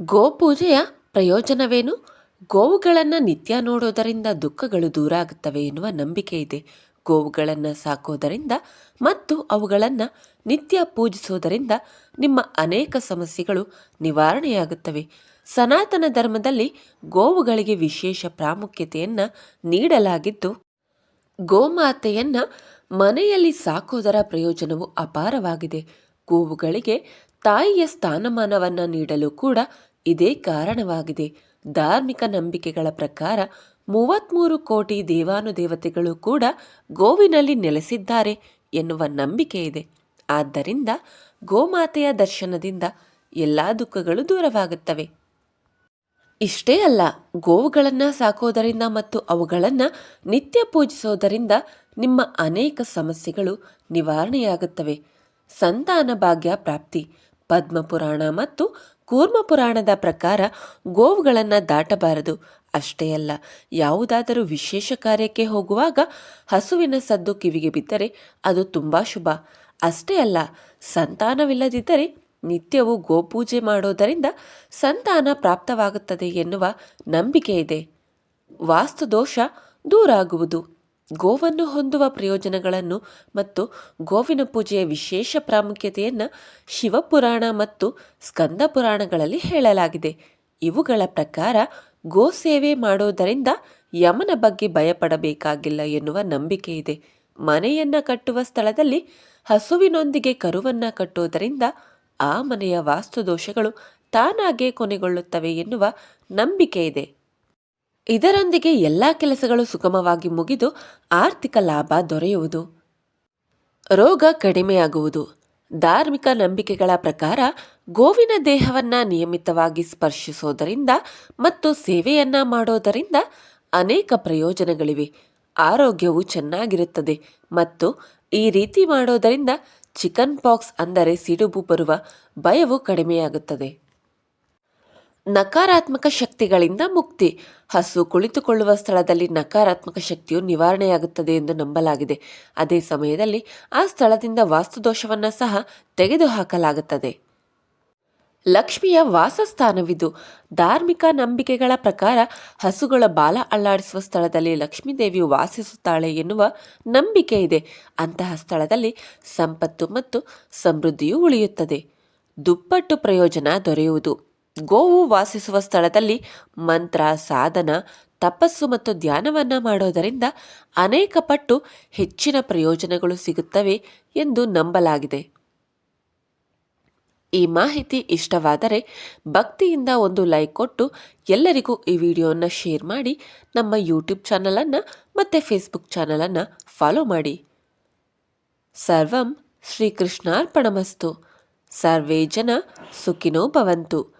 ಗೋಪೂಜೆಯ ಪ್ರಯೋಜನವೇನು? ಗೋವುಗಳನ್ನು ನಿತ್ಯ ನೋಡೋದರಿಂದ ದುಃಖಗಳು ದೂರ ಆಗುತ್ತವೆ ಎನ್ನುವ ನಂಬಿಕೆ ಇದೆ. ಗೋವುಗಳನ್ನು ಸಾಕೋದರಿಂದ ಮತ್ತು ಅವುಗಳನ್ನು ನಿತ್ಯ ಪೂಜಿಸೋದರಿಂದ ನಿಮ್ಮ ಅನೇಕ ಸಮಸ್ಯೆಗಳು ನಿವಾರಣೆಯಾಗುತ್ತವೆ. ಸನಾತನ ಧರ್ಮದಲ್ಲಿ ಗೋವುಗಳಿಗೆ ವಿಶೇಷ ಪ್ರಾಮುಖ್ಯತೆಯನ್ನು ನೀಡಲಾಗಿದ್ದು, ಗೋಮಾತೆಯನ್ನು ಮನೆಯಲ್ಲಿ ಸಾಕೋದರ ಪ್ರಯೋಜನವು ಅಪಾರವಾಗಿದೆ. ಗೋವುಗಳಿಗೆ ತಾಯಿಯ ಸ್ಥಾನಮಾನವನ್ನು ನೀಡಲು ಕೂಡ ಇದೇ ಕಾರಣವಾಗಿದೆ. ಧಾರ್ಮಿಕ ನಂಬಿಕೆಗಳ ಪ್ರಕಾರ ಮೂವತ್ತ್ಮೂರು ಕೋಟಿ ದೇವಾನುದೇವತೆಗಳು ಕೂಡ ಗೋವಿನಲ್ಲಿ ನೆಲೆಸಿದ್ದಾರೆ ಎನ್ನುವ ನಂಬಿಕೆ ಇದೆ. ಆದ್ದರಿಂದ ಗೋಮಾತೆಯ ದರ್ಶನದಿಂದ ಎಲ್ಲ ದುಃಖಗಳು ದೂರವಾಗುತ್ತವೆ. ಇಷ್ಟೇ ಅಲ್ಲ, ಗೋವುಗಳನ್ನು ಸಾಕೋದರಿಂದ ಮತ್ತು ಅವುಗಳನ್ನು ನಿತ್ಯ ಪೂಜಿಸೋದರಿಂದ ನಿಮ್ಮ ಅನೇಕ ಸಮಸ್ಯೆಗಳು ನಿವಾರಣೆಯಾಗುತ್ತವೆ. ಸಂತಾನ ಭಾಗ್ಯ ಪ್ರಾಪ್ತಿ, ಪದ್ಮಪುರಾಣ ಮತ್ತು ಕೂರ್ಮ ಪುರಾಣದ ಪ್ರಕಾರ ಗೋವುಗಳನ್ನು ದಾಟಬಾರದು. ಅಷ್ಟೇ ಅಲ್ಲ, ಯಾವುದಾದರೂ ವಿಶೇಷ ಕಾರ್ಯಕ್ಕೆ ಹೋಗುವಾಗ ಹಸುವಿನ ಸದ್ದು ಕಿವಿಗೆ ಬಿದ್ದರೆ ಅದು ತುಂಬ ಶುಭ. ಅಷ್ಟೇ ಅಲ್ಲ, ಸಂತಾನವಿಲ್ಲದಿದ್ದರೆ ನಿತ್ಯವೂ ಗೋಪೂಜೆ ಮಾಡೋದರಿಂದ ಸಂತಾನ ಪ್ರಾಪ್ತವಾಗುತ್ತದೆ ಎನ್ನುವ ನಂಬಿಕೆ ಇದೆ ವಾಸ್ತುದೋಷ ದೂರಾಗುವುದು. ಗೋವನ್ನು ಹೊಂದುವ ಪ್ರಯೋಜನಗಳನ್ನು ಮತ್ತು ಗೋವಿನ ಪೂಜೆಯ ವಿಶೇಷ ಪ್ರಾಮುಖ್ಯತೆಯನ್ನು ಶಿವಪುರಾಣ ಮತ್ತು ಸ್ಕಂದ ಪುರಾಣಗಳಲ್ಲಿ ಹೇಳಲಾಗಿದೆ. ಇವುಗಳ ಪ್ರಕಾರ ಗೋ ಸೇವೆ ಮಾಡೋದರಿಂದ ಯಮನ ಬಗ್ಗೆ ಭಯಪಡಬೇಕಾಗಿಲ್ಲ ಎನ್ನುವ ನಂಬಿಕೆ ಇದೆ. ಮನೆಯನ್ನ ಕಟ್ಟುವ ಸ್ಥಳದಲ್ಲಿ ಹಸುವಿನೊಂದಿಗೆ ಕರುವನ್ನು ಕಟ್ಟುವುದರಿಂದ ಆ ಮನೆಯ ವಾಸ್ತುದೋಷಗಳು ತಾನಾಗೇ ಕೊನೆಗೊಳ್ಳುತ್ತವೆ ಎನ್ನುವ ನಂಬಿಕೆ ಇದೆ. ಇದರೊಂದಿಗೆ ಎಲ್ಲ ಕೆಲಸಗಳು ಸುಗಮವಾಗಿ ಮುಗಿದು ಆರ್ಥಿಕ ಲಾಭ ದೊರೆಯುವುದು. ರೋಗ ಕಡಿಮೆಯಾಗುವುದು. ಧಾರ್ಮಿಕ ನಂಬಿಕೆಗಳ ಪ್ರಕಾರ ಗೋವಿನ ದೇಹವನ್ನ ನಿಯಮಿತವಾಗಿ ಸ್ಪರ್ಶಿಸೋದರಿಂದ ಮತ್ತು ಸೇವೆಯನ್ನ ಮಾಡೋದರಿಂದ ಅನೇಕ ಪ್ರಯೋಜನಗಳಿವೆ. ಆರೋಗ್ಯವು ಚೆನ್ನಾಗಿರುತ್ತದೆ ಮತ್ತು ಈ ರೀತಿ ಮಾಡೋದರಿಂದ ಚಿಕನ್ ಪಾಕ್ಸ್ ಅಂದರೆ ಸಿಡುಬು ಬರುವ ಭಯವು ಕಡಿಮೆಯಾಗುತ್ತದೆ. ನಕಾರಾತ್ಮಕ ಶಕ್ತಿಗಳಿಂದ ಮುಕ್ತಿ. ಹಸು ಕುಳಿತುಕೊಳ್ಳುವ ಸ್ಥಳದಲ್ಲಿ ನಕಾರಾತ್ಮಕ ಶಕ್ತಿಯು ನಿವಾರಣೆಯಾಗುತ್ತದೆ ಎಂದು ನಂಬಲಾಗಿದೆ. ಅದೇ ಸಮಯದಲ್ಲಿ ಆ ಸ್ಥಳದಿಂದ ವಾಸ್ತುದೋಷವನ್ನು ಸಹ ತೆಗೆದುಹಾಕಲಾಗುತ್ತದೆ. ಲಕ್ಷ್ಮಿಯ ವಾಸಸ್ಥಾನವಿದು. ಧಾರ್ಮಿಕ ನಂಬಿಕೆಗಳ ಪ್ರಕಾರ ಹಸುಗಳ ಬಾಲ ಅಳ್ಳಾಡಿಸುವ ಸ್ಥಳದಲ್ಲಿ ಲಕ್ಷ್ಮೀದೇವಿಯು ವಾಸಿಸುತ್ತಾಳೆ ಎನ್ನುವ ನಂಬಿಕೆ ಇದೆ. ಅಂತಹ ಸ್ಥಳದಲ್ಲಿ ಸಂಪತ್ತು ಮತ್ತು ಸಮೃದ್ಧಿಯು ಉಳಿಯುತ್ತದೆ. ದುಪ್ಪಟ್ಟು ಪ್ರಯೋಜನ ದೊರೆಯುವುದು. ಗೋವು ವಾಸಿಸುವ ಸ್ಥಳದಲ್ಲಿ ಮಂತ್ರ, ಸಾಧನ, ತಪಸ್ಸು ಮತ್ತು ಧ್ಯಾನವನ್ನು ಮಾಡೋದರಿಂದ ಅನೇಕ ಪಟ್ಟು ಹೆಚ್ಚಿನ ಪ್ರಯೋಜನಗಳು ಸಿಗುತ್ತವೆ ಎಂದು ನಂಬಲಾಗಿದೆ. ಈ ಮಾಹಿತಿ ಇಷ್ಟವಾದರೆ ಭಕ್ತಿಯಿಂದ ಒಂದು ಲೈಕ್ ಕೊಟ್ಟು ಎಲ್ಲರಿಗೂ ಈ ವಿಡಿಯೋವನ್ನು ಶೇರ್ ಮಾಡಿ ನಮ್ಮ ಯೂಟ್ಯೂಬ್ ಚಾನಲನ್ನು ಮತ್ತು ಫೇಸ್ಬುಕ್ ಚಾನಲನ್ನು ಫಾಲೋ ಮಾಡಿ. ಸರ್ವಂ ಶ್ರೀಕೃಷ್ಣಾರ್ಪಣಮಸ್ತು. ಸರ್ವೇ ಜನ ಸುಖಿನೋ ಭವಂತು.